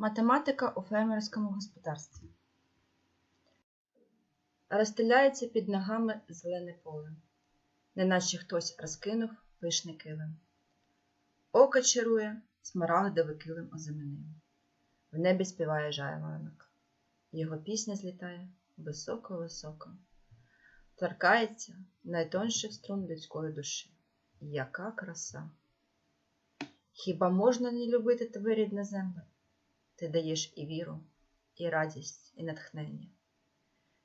Математика у фермерському господарстві. Розстеляється під ногами зелене поле, неначе хтось розкинув пишний килим. Око чарує, смарагдовий килим оземенив. В небі співає жайворонок. Його пісня злітає високо-високо, торкається найтонших струн людської душі. Яка краса! Хіба можна не любити тебе, рідна земля? Ти даєш і віру, і радість, і натхнення.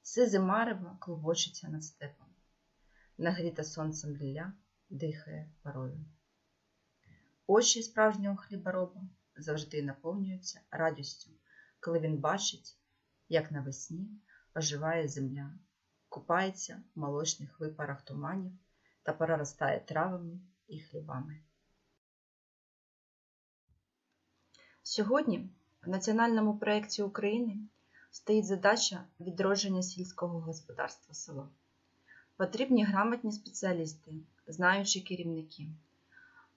Сизе марево клубочиться над степом, нагріта сонцем ліля дихає парою. Очі справжнього хлібороба завжди наповнюються радістю, коли він бачить, як навесні оживає земля, купається в молочних випарах туманів та проростає травами і хлібами. Сьогодні в національному проєкті України стоїть задача відродження сільського господарства села. Потрібні грамотні спеціалісти, знаючі керівники.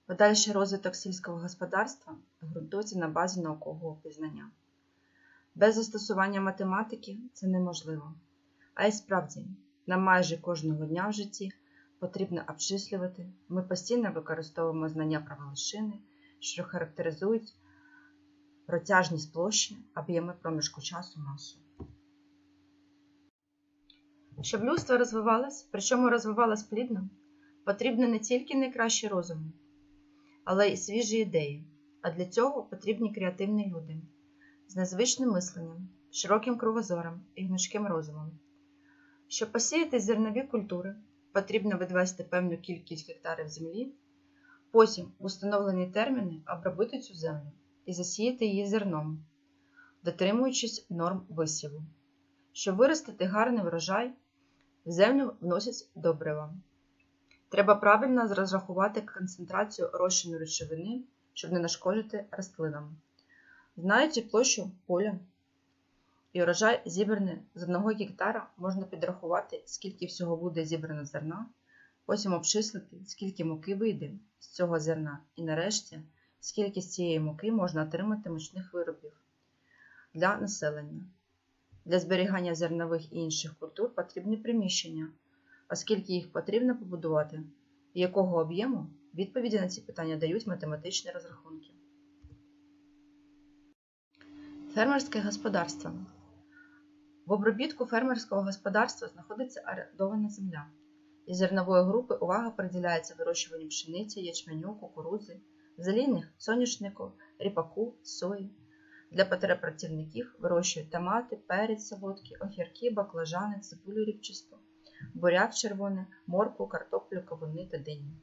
Подальший розвиток сільського господарства ґрунтується на базі наукового пізнання. Без застосування математики це неможливо. А й справді, нам майже кожного дня в житті потрібно обчислювати. Ми постійно використовуємо знання про величини, що характеризують протяжність площі, об'єми проміжку часу масу. Щоб людство розвивалось, причому розвивалось плідно, потрібно не тільки найкращі розуми, але й свіжі ідеї, а для цього потрібні креативні люди з незвичним мисленням, широким кругозором і гнучким розумом. Щоб посіяти зернові культури, потрібно відвести певну кількість гектарів землі, потім в установлені терміни обробити цю землю і засіяти її зерном, дотримуючись норм висіву. Щоб виростити гарний врожай, в землю вносять добрива. Треба правильно розрахувати концентрацію розчину речовини, щоб не нашкодити рослинам. Знаючи площу поля і урожай зібраний з одного гектара, можна підрахувати, скільки всього буде зібрано зерна, потім обчислити, скільки муки вийде з цього зерна, і нарешті скільки з цієї муки можна отримати мучних виробів для населення. Для зберігання зернових і інших культур потрібні приміщення, оскільки їх потрібно побудувати, і якого об'єму відповіді на ці питання дають математичні розрахунки. Фермерське господарство. В обробітку фермерського господарства знаходиться орендована земля. Із зернової групи увага приділяється вирощуванню пшениці, ячменю, кукурудзи, зелійних соняшнику, ріпаку, сої. Для потреб працівників вирощують томати, перець солодкий, огірки, баклажани, цибулю ріпчасту, буряк червоний, моркву, картоплю, кавуни та дині.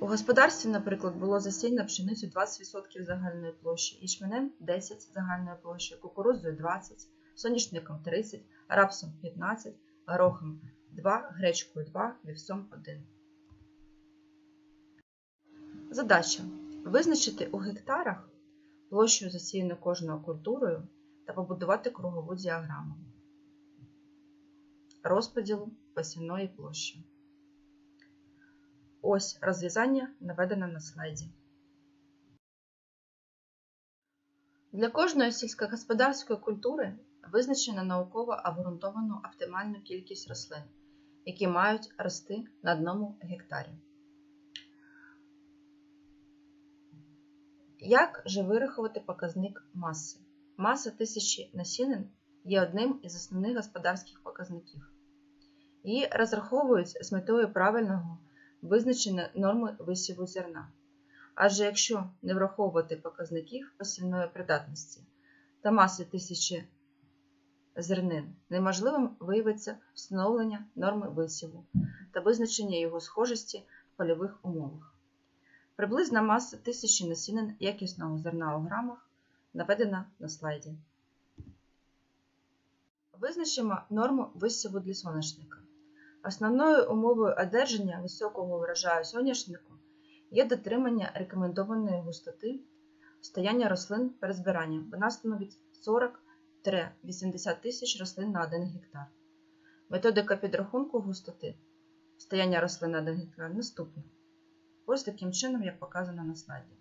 У господарстві, наприклад, було засіяно пшеницю 20% загальної площі, ячменем 10 загальної площі, кукурудзою 20, соняшником 30, рапсом 15, горохом 2, гречкою 2, вівсом 1. Задача визначити у гектарах площу засіяну кожною культурою та побудувати кругову діаграму розподілу посівної площі. Ось розв'язання наведено на слайді. Для кожної сільськогосподарської культури визначено науково обґрунтовану оптимальну кількість рослин, які мають рости на одному гектарі. Як же вирахувати показник маси? Маса тисячі насінин є одним із основних господарських показників. Її розраховують з метою правильного визначення норми висіву зерна. Адже якщо не враховувати показників посівної придатності та маси тисячі зернин, неможливим виявиться встановлення норми висіву та визначення його схожості в польових умовах. Приблизна маса тисячі насінин якісного зерна у грамах наведена на слайді. Визначимо норму висіву для соняшника. Основною умовою одержання високого врожаю соняшнику є дотримання рекомендованої густоти стояння рослин перед збиранням. Вона становить 40-80 тисяч рослин на 1 гектар. Методика підрахунку густоти стояння рослин на 1 гектар наступна. Ось таким чином, як показано на слайді.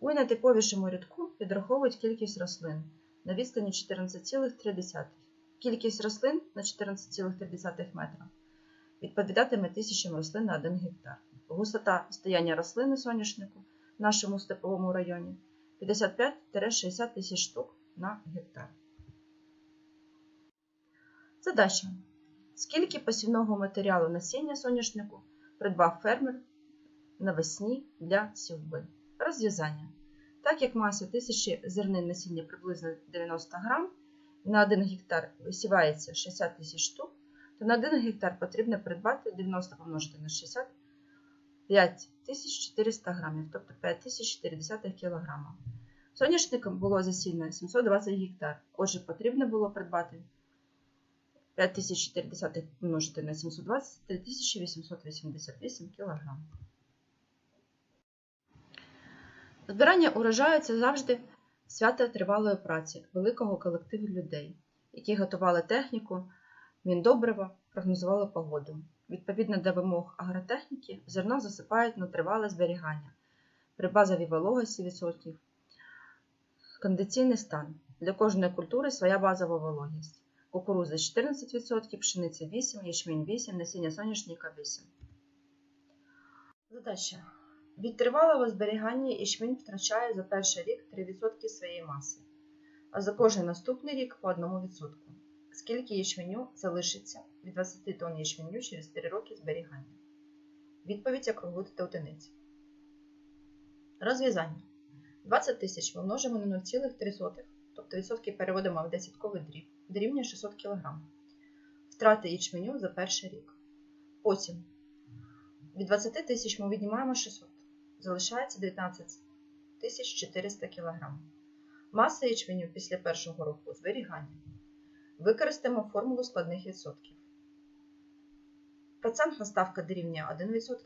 У найтиповішому рядку підраховують кількість рослин на відстані 14,3. Кількість рослин на 14,3 метра відповідатиме тисячам рослин на 1 гектар. Гусота стояння рослини соняшнику в нашому степовому районі 55-60 тисяч штук на гектар. Задача. Скільки посівного матеріалу насіння соняшнику придбав фермер навесні для сівби? Розв'язання. Так як маса 1000 зернин насіння приблизно 90 грам, на 1 гектар висівається 60 тисяч штук, то на 1 гектар потрібно придбати 90 помножити на 60 5400 грамів, тобто 5400 кг. Соняшником було засіяно 720 гектар, отже, потрібно було придбати 5400 помножити на 720 3888 кг. Збирання урожаю це завжди свято тривалої праці великого колективу людей, які готували техніку, міндобрива, прогнозували погоду. Відповідно до вимог агротехніки, зерно засипають на тривале зберігання при базовій вологості відсотків. Кондиційний стан. Для кожної культури своя базова вологість. Кукурудза 14%, пшениця 8%, ячмінь 8%, насіння соняшника 8%. Задача. Від тривалого зберігання ячмінь втрачає за перший рік 3% своєї маси, а за кожен наступний рік по 1%. Скільки ячменю залишиться від 20 тонн ячменю через 3 роки зберігання? Відповідь округлити до одиниці. Розв'язання. 20 тисяч ми множимо на 0,3, тобто відсотки переводимо в десятковий дріб, дорівнює 600 кг. Втрати ячменю за перший рік. Потім від 20 тисяч ми віднімаємо 600. Залишається 19 400 кг. Маса ячменю після першого року зберігання. Використаємо формулу складних відсотків. Процентна ставка дорівнює 1%,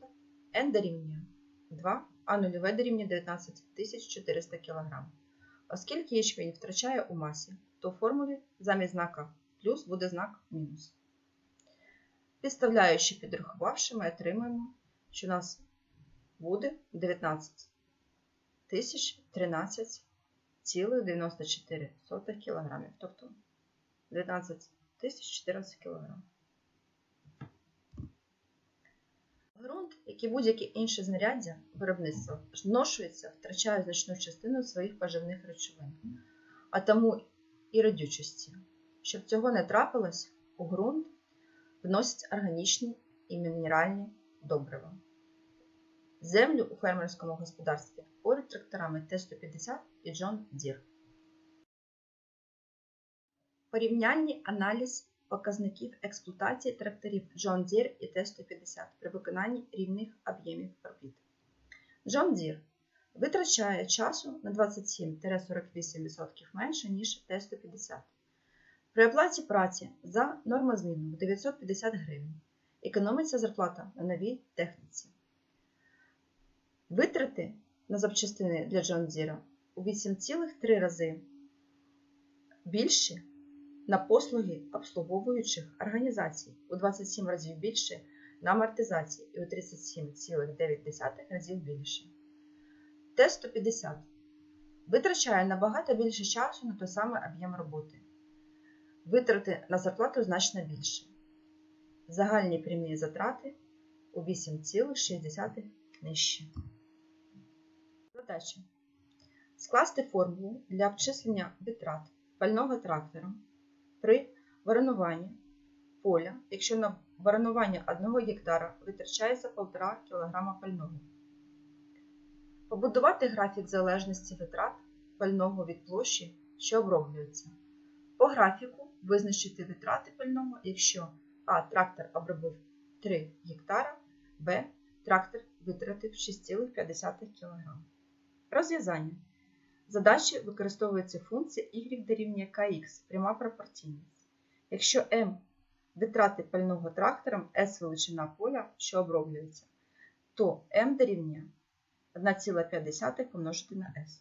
n дорівнює 2, а нульове дорівнює 19 400 кг. Оскільки ячмінь втрачає у масі, то в формулі замість знака плюс буде знак мінус. Підставляючи, підрахувавши, ми отримаємо, що у нас буде 19 13,94 кг. Тобто 19 14 кг. Грунт, як і будь-яке інше знаряддя виробництва, зношується, втрачає значну частину своїх поживних речовин, а тому і родючості. Щоб цього не трапилось, у ґрунт вносять органічні і мінеральні добрива. Землю у фермерському господарстві поряд тракторами Т-150 і Джон Дір. Порівнянні аналіз показників експлуатації тракторів John Deere і Т-150 при виконанні рівних об'ємів робіт. John Deere витрачає часу на 27-48% менше, ніж Т-150. При оплаті праці за нормозміну в 950 гривень економиться зарплата на новій техніці. Витрати на запчастини для John Deere у 8,3 рази більші на послуги обслуговуючих організацій у 27 разів більше на амортизації і у 37,9 разів більше. Т-150 витрачає набагато більше часу на той самий об'єм роботи. Витрати на зарплату значно більше. Загальні прямі затрати у 8,6 нижче. Задача. Скласти формулу для обчислення витрат пального трактора при воронуванні поля, якщо на воронування 1 гектара витрачається 1,5 кг пального. Побудувати графік залежності витрат пального від площі, що оброблюється. По графіку визначити витрати пального, якщо А. Трактор обробив 3 гектара, Б. Трактор витратив 6,5 кг. Розв'язання. Задачі використовується функція y дорівнює kx, пряма пропорційність. Якщо m витрати пального трактором S величина поля, що оброблюється, то m дорівнює 1,5 помножити на S.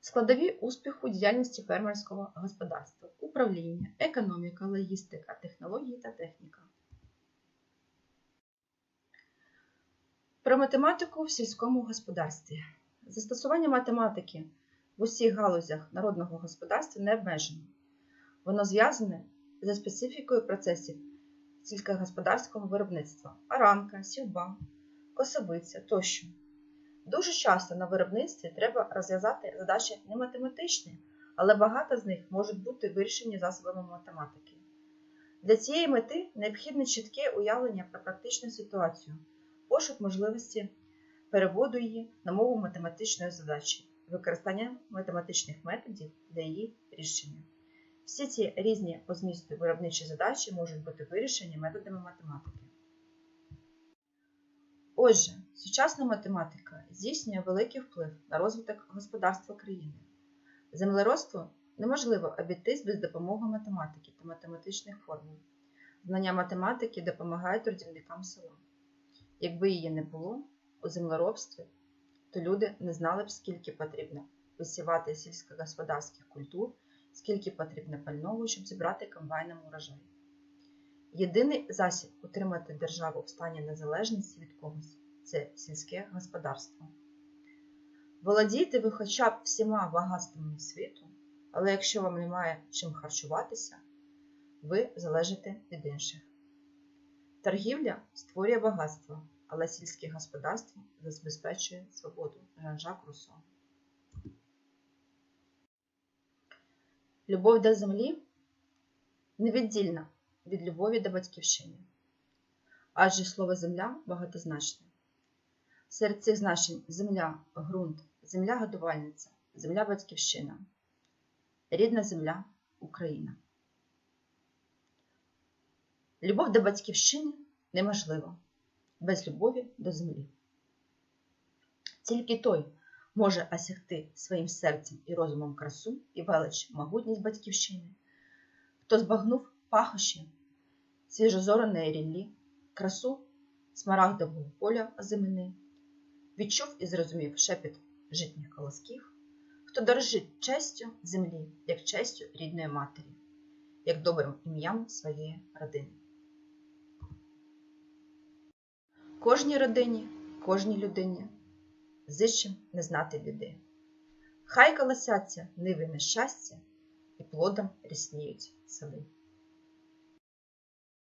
Складові успіху діяльності фермерського господарства, управління, економіка, логістика, технології та техніка. Про математику в сільському господарстві. Застосування математики в усіх галузях народного господарства не обмежено. Воно зв'язане за специфікою процесів сільськогосподарського виробництва оранка, сівба, косовиця тощо. Дуже часто на виробництві треба розв'язати задачі не математичні, але багато з них можуть бути вирішені засобами математики. Для цієї мети необхідне чітке уявлення про практичну ситуацію, пошук можливості переводу її на мову математичної задачі, використання математичних методів для її рішення. Всі ці різні по змісту виробничі задачі можуть бути вирішені методами математики. Отже, сучасна математика здійснює великий вплив на розвиток господарства країни. Землеробство неможливо обійтись без допомоги математики та математичних формул. Знання математики допомагає трудівникам села. Якби її не було у землеробстві, то люди не знали б, скільки потрібно висівати сільськогосподарських культур, скільки потрібно пального, щоб зібрати комбайном урожай. Єдиний засіб утримати державу в стані незалежності від когось це сільське господарство. Володійте ви хоча б всіма багатствами світу, але якщо вам немає чим харчуватися, ви залежите від інших. Торгівля створює багатство, але сільське господарство забезпечує свободу. Жан-Жак Руссо. Любов до землі невіддільна від любові до батьківщини. Адже слово земля багатозначне. Серед цих значень земля, ґрунт, земля годувальниця, земля батьківщина, рідна земля Україна. Любов до батьківщини неможлива без любові до землі. Тільки той може осягти своїм серцем і розумом красу і велич могутність батьківщини, хто збагнув пахощі свіжозореної ріллі, красу смарагдового поля озимини, відчув і зрозумів шепіт житніх колосків, хто дорожить честю землі, як честю рідної матері, як добрим ім'ям своєї родини. Кожній родині, кожній людині зичим не знати біди. Хай колосяться ниви нещастя і плодом рісніють сели.